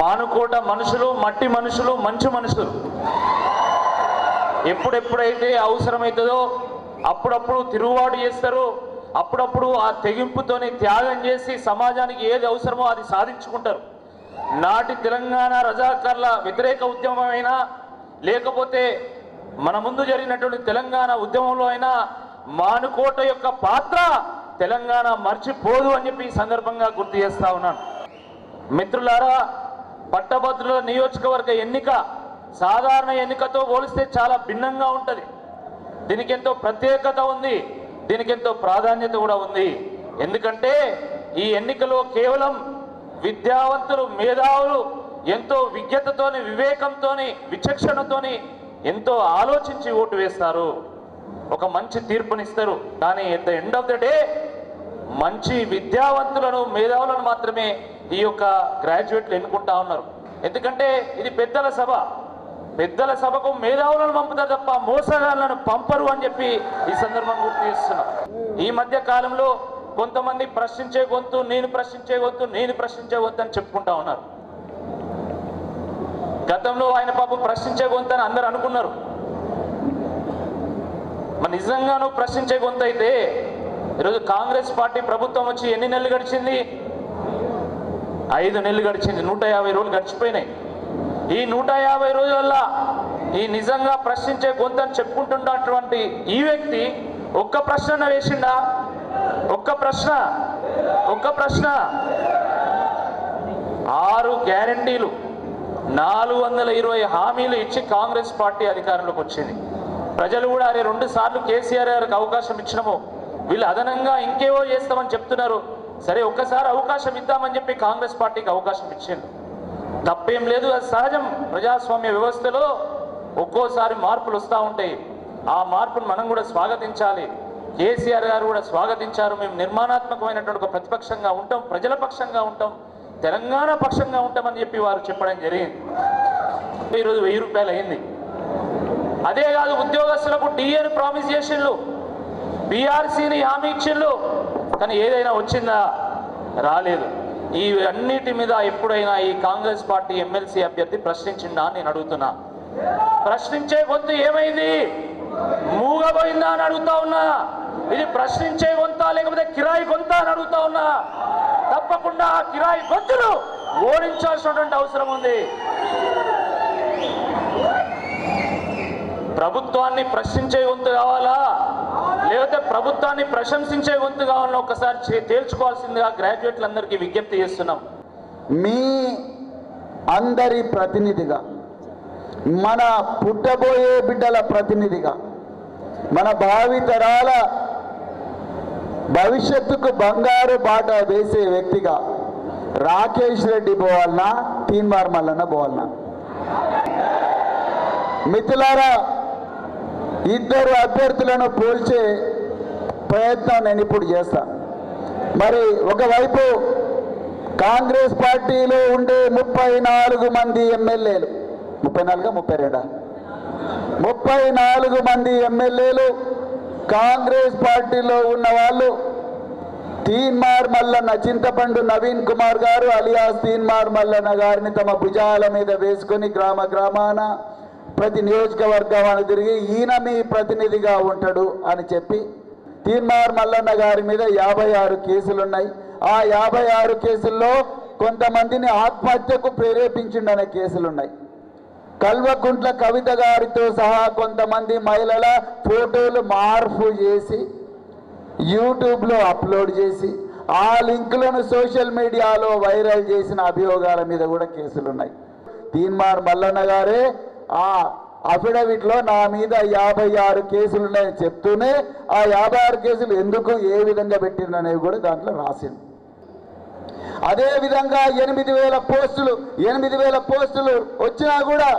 మానుకోట మనుషులు మట్టి మనుషులు మంచి మనుషులు. ఎప్పుడెప్పుడైతే అవసరమవుతుందో అప్పుడప్పుడు తిరుగుబాటు చేస్తారు. అప్పుడప్పుడు ఆ తెగింపుతోనే త్యాగం చేసి సమాజానికి ఏది అవసరమో అది సాధించుకుంటారు. నాటి తెలంగాణ రజాకర్ల వ్యతిరేక ఉద్యమమైనా లేకపోతే మన ముందు జరిగినటువంటి తెలంగాణ ఉద్యమంలో అయినా మానుకోట యొక్క పాత్ర తెలంగాణ మర్చిపోదు అని చెప్పి ఈ సందర్భంగా గుర్తు చేస్తా ఉన్నాను. మిత్రులారా పట్టభద్రుల నియోజకవర్గ ఎన్నిక సాధారణ ఎన్నికతో పోలిస్తే చాలా భిన్నంగా ఉంటుంది. దీనికి ఎంతో ప్రత్యేకత ఉంది దీనికి ఎంతో ప్రాధాన్యత కూడా ఉంది. ఎందుకంటే ఈ ఎన్నికలో కేవలం విద్యావంతులు మేధావులు ఎంతో విజ్ఞతతోని వివేకంతోని విచక్షణతోని ఎంతో ఆలోచించి ఓటు వేస్తారు. ఒక మంచి తీర్పునిస్తారు. కానీ at the end of the day మంచి విద్యావంతులను మేధావులను మాత్రమే ఈ యొక్క గ్రాడ్యుయేట్లు ఎన్నుకుంటా ఉన్నారు. ఎందుకంటే ఇది పెద్దల సభ. పెద్దల సభకు మేధావులను పంపుతారు తప్ప మోసగాళ్ళను పంపరు అని చెప్పి ఈ సందర్భం గుర్తు చేస్తున్నాం. ఈ మధ్య కాలంలో కొంతమంది ప్రశ్నించే గొంతు నేను ప్రశ్నించే గొంతు నేను ప్రశ్నించే గొంతు అని చెప్పుకుంటా ఉన్నారు. గతంలో ఆయన పాపం ప్రశ్నించే గొంతు అని అందరు అనుకున్నారు. మరి నిజంగా నువ్వు ప్రశ్నించే గొంతు అయితే ఈరోజు కాంగ్రెస్ పార్టీ ప్రభుత్వం వచ్చి ఎన్ని నెలలు గడిచింది? ఐదు నెలలు గడిచింది నూట యాభై రోజులు గడిచిపోయినాయి. ఈ నూట యాభై రోజులల్లా ఈ నిజంగా ప్రశ్నించే గొంతని అని చెప్పుకుంటున్నటువంటి ఈ వ్యక్తి ఒక్క ప్రశ్న వేసిండా? ఒక్క ప్రశ్న? ఒక్క ప్రశ్న? ఆరు గ్యారంటీలు నాలుగు వందల ఇరవై హామీలు ఇచ్చి కాంగ్రెస్ పార్టీ అధికారంలోకి వచ్చింది. ప్రజలు కూడా అరే రెండు సార్లు కేసీఆర్ గారికి అవకాశం ఇచ్చినాము. వీళ్ళు అదనంగా ఇంకేవో చేస్తామని చెప్తున్నారు. సరే ఒక్కసారి అవకాశం ఇద్దామని చెప్పి కాంగ్రెస్ పార్టీకి అవకాశం ఇచ్చింది తప్పేం లేదు అది సహజం. ప్రజాస్వామ్య వ్యవస్థలో ఒక్కోసారి మార్పులు వస్తూ ఉంటాయి. ఆ మార్పును మనం కూడా స్వాగతించాలి. కేసీఆర్ గారు కూడా స్వాగతించారు. మేము నిర్మాణాత్మకమైనటువంటి ఒక ప్రతిపక్షంగా ఉంటాం ప్రజల పక్షంగా ఉంటాం తెలంగాణ పక్షంగా ఉంటామని చెప్పి వారు చెప్పడం జరిగింది. ఈరోజు వెయ్యి రూపాయలు అయింది. అదే కాదు ఉద్యోగస్తులకు డిఏను ప్రామిస్ చేసిండ్రు బీఆర్సీని హామీ ఇచ్చిండ్రు కానీ ఏదైనా వచ్చిందా? రాలేదు. ఈ అన్నిటి మీద ఎప్పుడైనా ఈ కాంగ్రెస్ పార్టీ ఎమ్మెల్సీ అభ్యర్థి ప్రశ్నించిందా అని నేను అడుగుతున్నా. ప్రశ్నించే గొంతు ఏమైంది? మూగబోయిందా అని అడుగుతా ఉన్నా. ఇది ప్రశ్నించే గొంత లేకపోతే కిరాయి గొంత అని అడుగుతా ఉన్నా. తప్పకుండా ఆ కిరాయి గొంతును ఓడించాల్సినటువంటి అవసరం ఉంది. ప్రభుత్వాన్ని ప్రశ్నించే గొంతు కావాలా? లేకపోతే ప్రభుత్వాన్ని ప్రశంసించే గొంతు కావాలని ఒకసారి తేల్చుకోవాల్సిందిగా గ్రాడ్యుయేట్లందరికీ విజ్ఞప్తి చేస్తున్నాం. మీ అందరి ప్రతినిధిగా మన పుట్టబోయే బిడ్డల ప్రతినిధిగా మన భావితరాల భవిష్యత్తుకు బంగారు బాట వేసే వ్యక్తిగా రాకేష్ రెడ్డి పోవాలనా తీన్మార్ మల్లన్న పోవాలనా మిత్రులారా ఇద్దరు అభ్యర్థులను పోల్చే ప్రయత్నం నేను ఇప్పుడు చేస్తాను మరి ఒకవైపు కాంగ్రెస్ పార్టీలో ఉండే ముప్పై నాలుగు మంది ఎమ్మెల్యేలు ముప్పై నాలుగు ముప్పై రెండా? ముప్పై నాలుగు మంది ఎమ్మెల్యేలు కాంగ్రెస్ పార్టీలో ఉన్న వాళ్ళు తీన్మార్ మల్లన్న చింతపండు నవీన్ కుమార్ గారు అలియాస్ తీన్మార్ మల్లన్న గారిని తమ భుజాల మీద వేసుకొని గ్రామ గ్రామాన ప్రతి నియోజకవర్గాన్ని తిరిగి ఈయన మీ ప్రతినిధిగా ఉంటాడు అని చెప్పి తీన్మార్ మల్లన్న గారి మీద యాభై ఆరు కేసులున్నాయి. ఆ యాభై ఆరు కేసుల్లో కొంతమందిని ఆత్మహత్యకు ప్రేరేపించిండనే కేసులున్నాయి. కల్వకుంట్ల కవిత గారితో సహా కొంతమంది మహిళల ఫోటోలు మార్పు చేసి యూట్యూబ్లో అప్లోడ్ చేసి ఆ లింకులను సోషల్ మీడియాలో వైరల్ చేసిన అభియోగాల మీద కూడా కేసులు ఉన్నాయి తీన్మార్ మల్లన్న గారే ఆ అఫిడవిట్లో నా మీద యాభై ఆరు కేసులు ఉన్నాయని చెప్తూనే ఆ యాభై ఆరు కేసులు ఎందుకు ఏ విధంగా పెట్టిందనేవి కూడా దాంట్లో రాసింది. అదే విధంగా ఎనిమిది వేల పోస్టులు ఎనిమిది వేల పోస్టులు వచ్చినా కూడా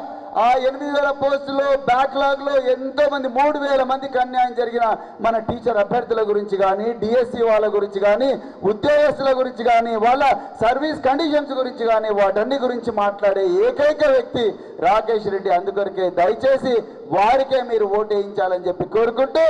ఆ ఎనిమిది వేల పోస్టులు బ్యాక్లాగ్లో ఎంతో మంది మూడు వేల మందికి అన్యాయం జరిగిన మన టీచర్ అభ్యర్థుల గురించి కానీ డిఎస్సి వాళ్ళ గురించి కానీ ఉద్యోగస్తుల గురించి కానీ వాళ్ళ సర్వీస్ కండిషన్స్ గురించి కానీ వాటన్ని గురించి మాట్లాడే ఏకైక వ్యక్తి రాకేష్ రెడ్డి. అందుకొరకే దయచేసి వారికే మీరు ఓటు వేయించాలని చెప్పి కోరుకుంటూ